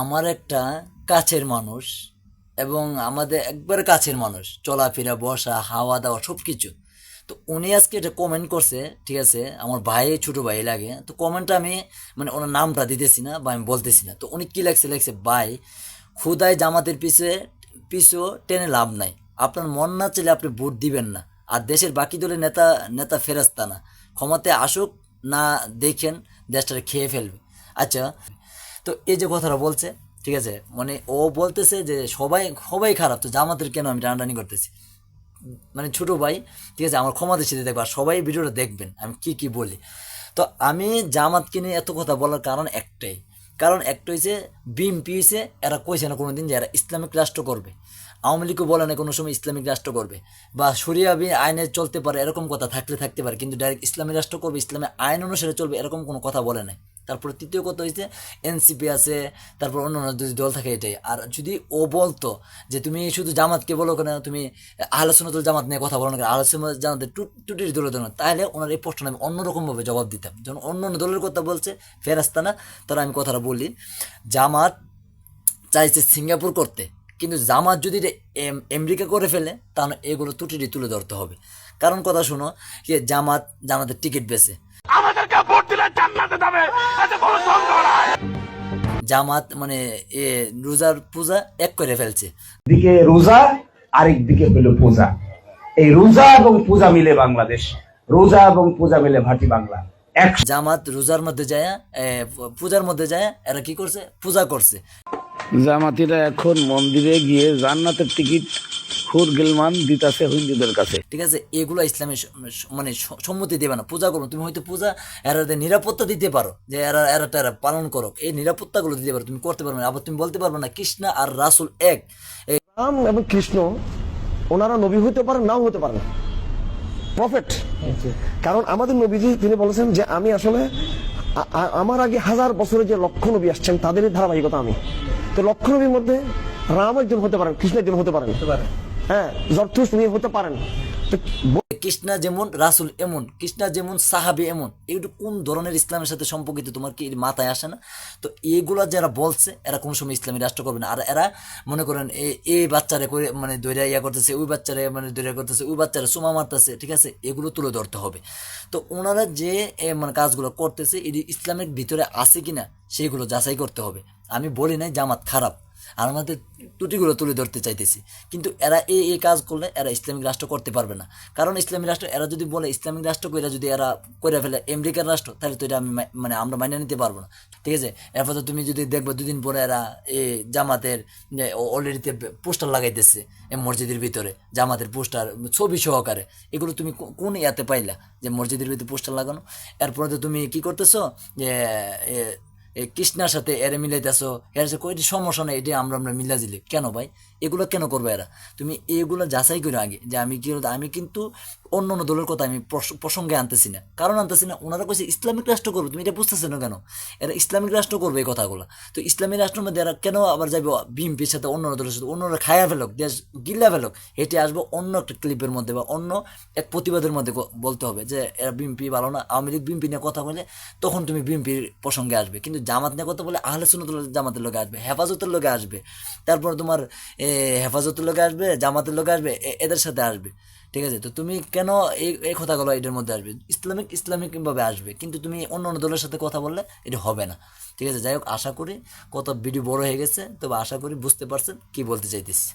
আমার একটা কাছের মানুষ এবং আমাদের একবার কাছের মানুষ, চলাফেরা, বসা, হাওয়া দাওয়া সব কিছু তো উনি আজকে এটা কমেন্ট করছে, ঠিক আছে, আমার ভাই, ছোটো ভাই লাগে, তো কমেন্টটা আমি মানে ওনার নামটা দিতেছি না বা আমি বলতেছি না। তো উনি কি লাগছে লাগছে ভাই খুদাই জামাতের পিছে, পিছু টেনে লাভ নাই। আপনার মন না চাইলে আপনি ভোট দিবেন না। আর দেশের বাকি দলের নেতা নেতা ফেরাস্তা না। ক্ষমতায় আসুক, না দেখেন দেশটা খেয়ে ফেলবে। আচ্ছা তো এই যে কথাটা বলছে, ঠিক আছে? মানে ও বলতেছে যে সবাই সবাই খারাপ, তো জামাতের কেন আমি টানাটানি করতেছি? মানে ছোটো ভাই, ঠিক আছে? আমার ক্ষমা দেশে দেখব আর সবাই ভিডিওটা দেখবেন, আমি কি কি বলি? তো আমি জামাতকে নিয়ে এত কথা বলার কারণ একটাই। কারণ একটা হয়েছে বিএমপি হয়েছে এরা কইছে না কোনো দিন যে এরা ইসলামিক রাষ্ট্র করবে। আওয়ামী লীগও বলে না কোনো সময় ইসলামিক রাষ্ট্র করবে। বা সরিয়া বি আইনে চলতে পারে এরকম কথা, থাকলে থাকতে পারে, কিন্তু ডাইরেক্ট ইসলামিক রাষ্ট্র করবে, ইসলামের আইন অনুসারে চলবে, এরকম কোনো কথা বলে নাই। তারপরে তৃতীয় কথা হয়েছে এনসিপি আছে, তারপর অন্য অন্য যদি দল থাকে এটাই। আর যদি ও বলতো যে তুমি শুধু জামাতকে বলো কেন, তুমি আলোচনাতুল জামাত নিয়ে কথা বলো না কেন আলোচনা জামাতের টুটির দলের জন্য, তাহলে ওনার এই প্রশ্ন আমি অন্যরকমভাবে জবাব দিতাম। যখন অন্য অন্য দলের কথা বলছে ফেরাস্তানা তারা আমি কথাটা বলি, জামাত চাইছে সিঙ্গাপুর করতে, কিন্তু জামাত যদি আমেরিকা করে ফেলে, তাহলে এগুলো ত্রুটিটি তুলে ধরতে হবে। কারণ কথা শোনো, যে জামাত জামাতের টিকিট বেছে ভোট দিলে জান্নাতে যাবে। এতে কোনো সন্দেহ নাই। জামাত মানে এ রোজার পূজা এক করে ফেলছে। দিকে রোজা আরেক দিকে হলো পূজা। এই রোজা এবং পূজা মিলে বাংলাদেশ। রোজা এবং পূজা মিলে ভাটি বাংলা। এক জামাত রোজার মধ্যে যায় এ, পূজার মধ্যে যায় এরা কি করছে? পূজা করছে। জামাতিরা এখন মন্দিরে গিয়ে জান্নাতের টিকিট খুর গেলমান দিতাছে হিন্দুদের কাছে। ঠিক আছে এগুলো ইসলামের স- মানে সম্মতি দেবে না। পূজা করো তুমি হয়তো পূজা এরাদের নিরাপত্তা দিতে পারো যে এরা এরা এরা পালন করো এই নিরাপত্তাগুলো দিতে পারো তুমি করতে পারবে না। আবার তুমি বলতে পারবে না কৃষ্ণা আর রাসুল এক। রাম এবং কৃষ্ণ ওনারা নবী হতে পারেন নাও হতে পারেন। প্রফেট। কারণ আমাদের নবীজি তিনি বলেছেন যে আমি আসলে আমার আগে হাজার বছরে যে লক্ষ নবী আসছেন তাদেরই ধারাবাহিকতা আমি। তো লক্ষ নবীর মধ্যে রাম একজন হতে পারেন কৃষ্ণ একজন হতে পারেন। হ্যাঁ জর্থুস উনি হতে পারেন কৃষ্ণা যেমন রাসুল এমন, কৃষ্ণা যেমন সাহাবি এমন, এগুলো কোন ধরনের ইসলামের সাথে সম্পর্কিত তোমার কি মাথায় আসে না? তো এগুলো যারা বলছে, এরা কোনো সময় ইসলামী রাষ্ট্র করবে না। আর এরা মনে করেন এই বাচ্চারে করে মানে দৈরা ইয়া করতেছে, ওই বাচ্চারে মানে দৈরা করতেছে, ওই বাচ্চারা সুমা মারতেছে, ঠিক আছে? এগুলো তুলে ধরতে হবে। তো ওনারা যে মানে কাজগুলো করতেছে, এটি ইসলামের ভিতরে আছে কিনা সেইগুলো যাচাই করতে হবে। আমি বলি নাই জামাত খারাপ। আর আমাদের ত্রুটিগুলো তুলে ধরতে চাইতেছি। কিন্তু এরা এই এই কাজ করলে এরা ইসলামিক রাষ্ট্র করতে পারবে না। কারণ ইসলামিক রাষ্ট্র, এরা যদি বলে ইসলামিক রাষ্ট্র কইরা যদি এরা করে ফেলে আমেরিকার রাষ্ট্র, তাহলে তো এটা আমি মানে আমরা মাইনে নিতে পারব না। ঠিক আছে? এরপর তো তুমি যদি দেখবে দুদিন পরে এরা এই জামাতের অলরেডিতে পোস্টার লাগাইতেছে এই মসজিদের ভিতরে, জামাতের পোস্টার, ছবি সহকারে। এগুলো তুমি কোন ইয়াতে পাইলা যে মসজিদের ভিতরে পোস্টার লাগানো? এরপরে তো তুমি কি করতেছো? যে কৃষ্ণার সাথে এর মিলাইতেছো, এর সাথে কইটি সমস্যা নেই, এটি আমরা আমরা মিলা দিলে। কেন ভাই? এগুলো কেন করবে এরা? তুমি এগুলো যাচাই করো আগে, যে আমি কি, আমি কিন্তু অন্য অন্য দলের কথা আমি প্রস- প্রসঙ্গে আনতেছি না। কারণ আনতেছি না ওনারা কইছে, ইসলামিক রাষ্ট্র করবে। তুমি এটা বুঝতেছো না কেন? এরা ইসলামিক রাষ্ট্র করবে এই কথাগুলো। তো ইসলামিক রাষ্ট্রের মধ্যে এরা কেন আবার যাবে বিএনপির সাথে অন্য দলের সাথে? অন্যরা খায়া ফেলক, দেশ গিল্লা ফেলক, হেঁটে আসব অন্য একটা ক্লিপের মধ্যে বা অন্য এক প্রতিবাদের মধ্যে বলতে হবে যে, এরা বিএনপি ভালো না। আওয়ামী লীগ বিএনপি নিয়ে কথা বলে, তখন তুমি বিএনপির প্রসঙ্গে আসবে। কিন্তু জামাত নিয়ে কথা বলে আহলে সুন্নতুল জামাতের লোকে আসবে, হেফাজতের লোকে আসবে। তারপর তোমার হেফাজতের লোকে আসবে, জামাতের লোকে আসবে এদের সাথে আসবে। ঠিক আছে? তো তুমি কেন এই এই কথাগুলো এটার মধ্যে আসবে? ইসলামিক ইসলামিক ভাবে আসবে। কিন্তু তুমি অন্য অন্য দলের সাথে কথা বললে এটা হবে না। ঠিক আছে? যাই হোক, আশা করি কত ভিডিও বড় হয়ে গেছে, তবে আশা করি বুঝতে পারছেন কি বলতে চাইতেছি।